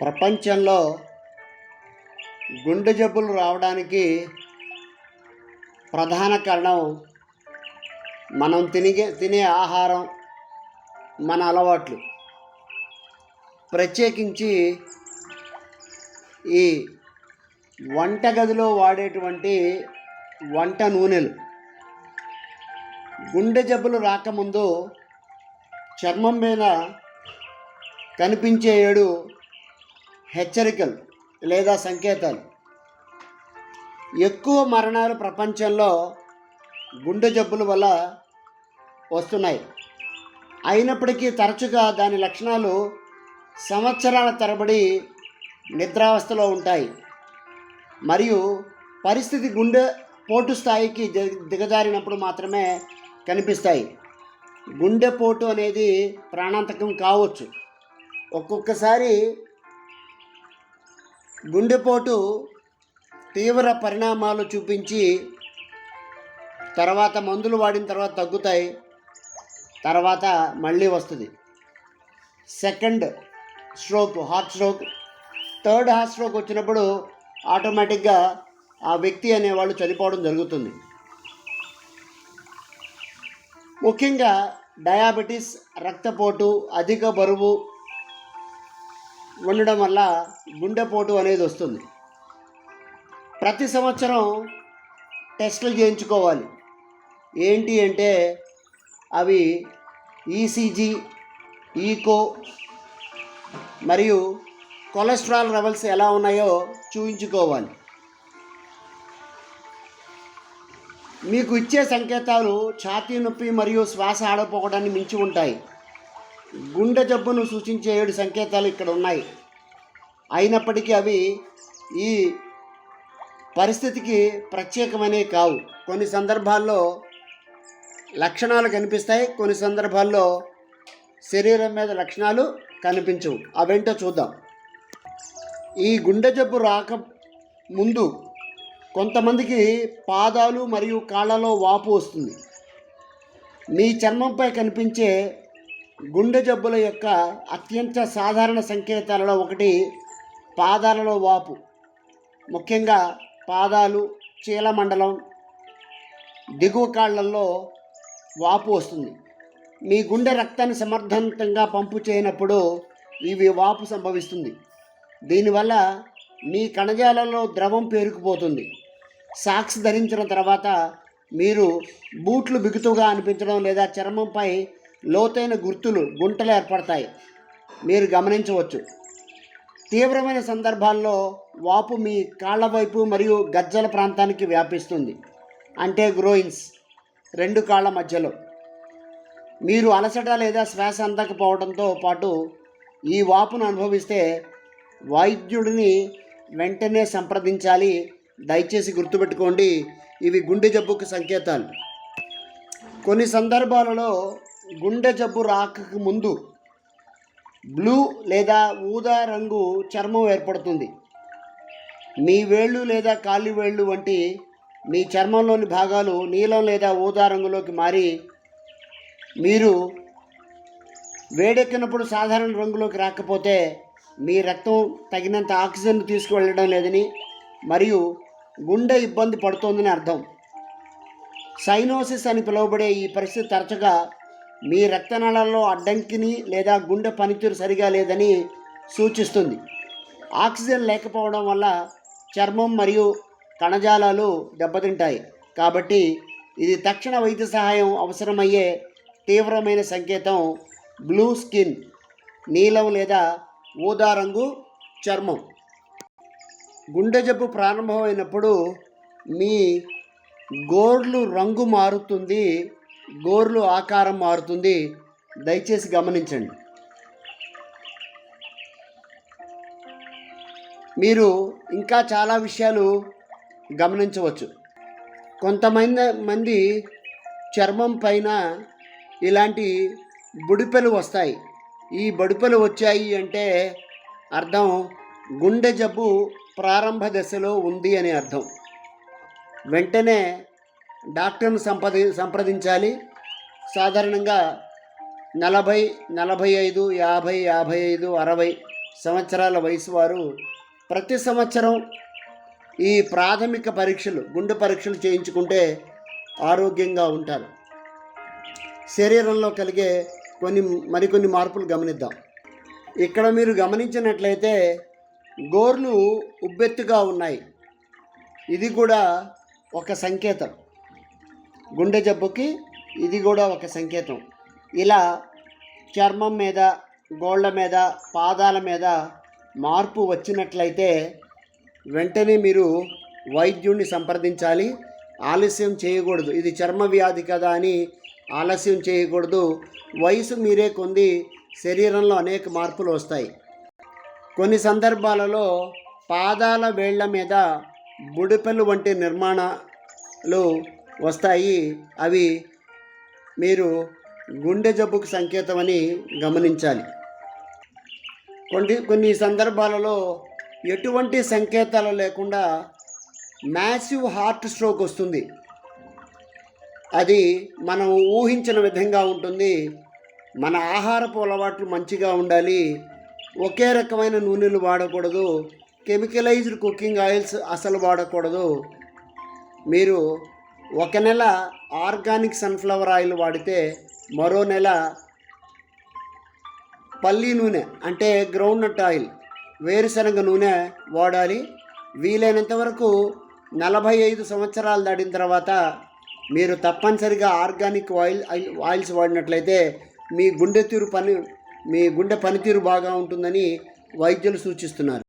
ప్రపంచంలో గుండె జబ్బులు రావడానికి ప్రధాన కారణం మనం తినిగే తినే ఆహారం మన అలవాట్లు. ప్రత్యేకించి ఈ వంటగదిలో వాడేటువంటి వంట నూనెలు. గుండె జబ్బులు రాకముందు చర్మం మీద కనిపించే ఏడు హెచ్చరికలు లేదా సంకేతాలు. ఎక్కువ మరణాలు ప్రపంచంలో గుండె జబ్బుల వల్ల వస్తున్నాయి. అయినప్పటికీ తరచుగా దాని లక్షణాలు సంవత్సరాల తరబడి నిద్రావస్థలో ఉంటాయి. మరియు పరిస్థితి గుండె పోటు స్థాయికి దిగజారినప్పుడు మాత్రమే కనిపిస్తాయి. గుండెపోటు అనేది ప్రాణాంతకం కావచ్చు. ఒక్కొక్కసారి గుండెపోటు తీవ్ర పరిణామాలు చూపించి తర్వాత మందులు వాడిన తర్వాత తగ్గుతాయి తర్వాత మళ్ళీ వస్తుంది. Second stroke heart stroke. Third heart stroke వచ్చినప్పుడు ఆటోమేటిక్గా ఆ వ్యక్తి అనేవాళ్ళు చనిపోవడం జరుగుతుంది. ముఖ్యంగా డయాబెటీస్ రక్తపోటు అధిక బరువు ఉండడం వల్ల గుండెపోటు అనేది వస్తుంది. ప్రతి సంవత్సరం టెస్టులు చేయించుకోవాలి. ఏంటి అంటే అవి ఈసీజీ ఈకో మరియు కొలెస్ట్రాల్ లెవెల్స్ ఎలా ఉన్నాయో చూయించుకోవాలి. మీకు ఇచ్చే సంకేతాలు ఛాతీ నొప్పి మరియు శ్వాస ఆడపోవడాన్ని మించి ఉంటాయి. గుండె జబ్బును సూచించే ఏడు సంకేతాలు ఇక్కడ ఉన్నాయి. అయినప్పటికీ అవి ఈ పరిస్థితికి ప్రత్యేకమైనవి కావు. కొన్ని సందర్భాల్లో లక్షణాలు కనిపిస్తాయి కొన్ని సందర్భాల్లో శరీరం మీద లక్షణాలు కనిపించవు. అవేంటో చూద్దాం. ఈ గుండె జబ్బు రాక ముందు కొంతమందికి పాదాలు మరియు కాళ్ళలో వాపు వస్తుంది. మీ చర్మంపై కనిపించే గుండె జబ్బుల యొక్క అత్యంత సాధారణ సంకేతాలలో ఒకటి పాదాలలో వాపు. ముఖ్యంగా పాదాలు చీలమండలం దిగువ కాళ్ళల్లో వాపు వస్తుంది. మీ గుండె రక్తాన్ని సమర్థవంతంగా పంపు చేయనప్పుడు ఇవి వాపు సంభవిస్తుంది. దీనివల్ల మీ కణజాలలో ద్రవం పేరుకుపోతుంది. సాక్స్ ధరించిన తర్వాత మీరు బూట్లు బిగుతుగా అనిపించడం లేదా చర్మంపై లోతైన గుర్తులు గుంటలు ఏర్పడతాయి. మీరు గమనించవచ్చు. తీవ్రమైన సందర్భాల్లో వాపు మీ కాళ్ళ వైపు మరియు గజ్జల ప్రాంతానికి వ్యాపిస్తుంది. అంటే గ్రోయిన్స్ రెండు కాళ్ళ మధ్యలో. మీరు అలసట లేదా శ్వాస అందకపోవడంతో పాటు ఈ వాపును అనుభవిస్తే వైద్యుడిని వెంటనే సంప్రదించాలి. దయచేసి గుర్తుపెట్టుకోండి. ఇవి గుండె జబ్బుకు సంకేతాలు. కొన్ని సందర్భాలలో గుండె జబ్బు రాకకు ముందు బ్లూ లేదా ఊదా రంగు చర్మం ఏర్పడుతుంది. మీ వేళ్ళు లేదా కాలి వేళ్ళు వంటి మీ చర్మంలోని భాగాలు నీలం లేదా ఊదా రంగులోకి మారి మీరు వేడెక్కినప్పుడు సాధారణ రంగులోకి రాకపోతే మీ రక్తం తగినంత ఆక్సిజన్ తీసుకువెళ్ళడం లేదని మరియు గుండె ఇబ్బంది పడుతోందని అర్థం. సైనోసిస్ అని పిలువబడే ఈ పరిస్థితి తరచుగా మీ రక్తనాళాల్లో అడ్డంకిని లేదా గుండె పనితీరు సరిగా లేదని సూచిస్తుంది. ఆక్సిజన్ లేకపోవడం వల్ల చర్మం మరియు కణజాలాలు దెబ్బతింటాయి. కాబట్టి ఇది తక్షణ వైద్య సహాయం అవసరమయ్యే తీవ్రమైన సంకేతం బ్లూ స్కిన్ నీలం లేదా ఊదా రంగు చర్మం. గుండె జబ్బు ప్రారంభమైనప్పుడు మీ గోర్లు రంగు మారుతుంది. గోర్లు ఆకారం మారుతుంది. దయచేసి గమనించండి. మీరు ఇంకా చాలా విషయాలు గమనించవచ్చు. కొంతమంది మంది చర్మం పైన ఇలాంటి బుడిపెలు వస్తాయి. ఈ బుడిపెలు వచ్చాయి అంటే అర్థం గుండె జబ్బు ప్రారంభ దశలో ఉంది అని అర్థం. వెంటనే డాక్టర్ను సంపది సంప్రదించాలి. సాధారణంగా నలభై నలభై ఐదు యాభై యాభై ఐదు అరవై సంవత్సరాల వయసు వారు ప్రతి సంవత్సరం ఈ ప్రాథమిక పరీక్షలు గుండె పరీక్షలు చేయించుకుంటే ఆరోగ్యంగా ఉంటారు. శరీరంలో కలిగే కొన్ని మరికొన్ని మార్పులు గమనిద్దాం. ఇక్కడ మీరు గమనించినట్లయితే గోర్లు ఉబ్బెత్తుగా ఉన్నాయి. ఇది కూడా ఒక సంకేతం. గుండె జబ్బుకి ఇది కూడా ఒక సంకేతం. ఇలా చర్మం మీద గోళ్ళ మీద పాదాల మీద మార్పు వచ్చినట్లయితే వెంటనే మీరు వైద్యుడిని సంప్రదించాలి. ఆలస్యం చేయకూడదు. ఇది చర్మ వ్యాధి కదా అని ఆలస్యం చేయకూడదు. వయసు మీరే కొంది శరీరంలో అనేక మార్పులు వస్తాయి. కొన్ని సందర్భాలలో పాదాల వేళ్ళ మీద బుడిపెలు వంటి నిర్మాణాలు వస్తాయి. అవి మీరు గుండె జబ్బుకు సంకేతమని గమనించాలి. కొన్ని కొన్ని సందర్భాలలో ఎటువంటి సంకేతాలు లేకుండా మ్యాసివ్ హార్ట్ స్ట్రోక్ వస్తుంది. అది మనం ఊహించిన విధంగా ఉంటుంది. మన ఆహారపు అలవాట్లు మంచిగా ఉండాలి. ఒకే రకమైన నూనెలు వాడకూడదు. కెమికలైజ్డ్ కుకింగ్ ఆయిల్స్ అసలు వాడకూడదు. మీరు ఒక నెల ఆర్గానిక్ సన్ఫ్లవర్ ఆయిల్ వాడితే మరో నెల పల్లి నూనె అంటే గ్రౌండ్నట్ ఆయిల్ వేరుశనగ నూనె వాడాలి. వీలైనంత వరకు నలభై ఐదు సంవత్సరాలు దాటిన తర్వాత మీరు తప్పనిసరిగా ఆర్గానిక్ ఆయిల్ ఆయిల్స్ వాడినట్లయితే మీ గుండె తీరు పని మీ గుండె పనితీరు బాగా ఉంటుందని వైద్యులు సూచిస్తున్నారు.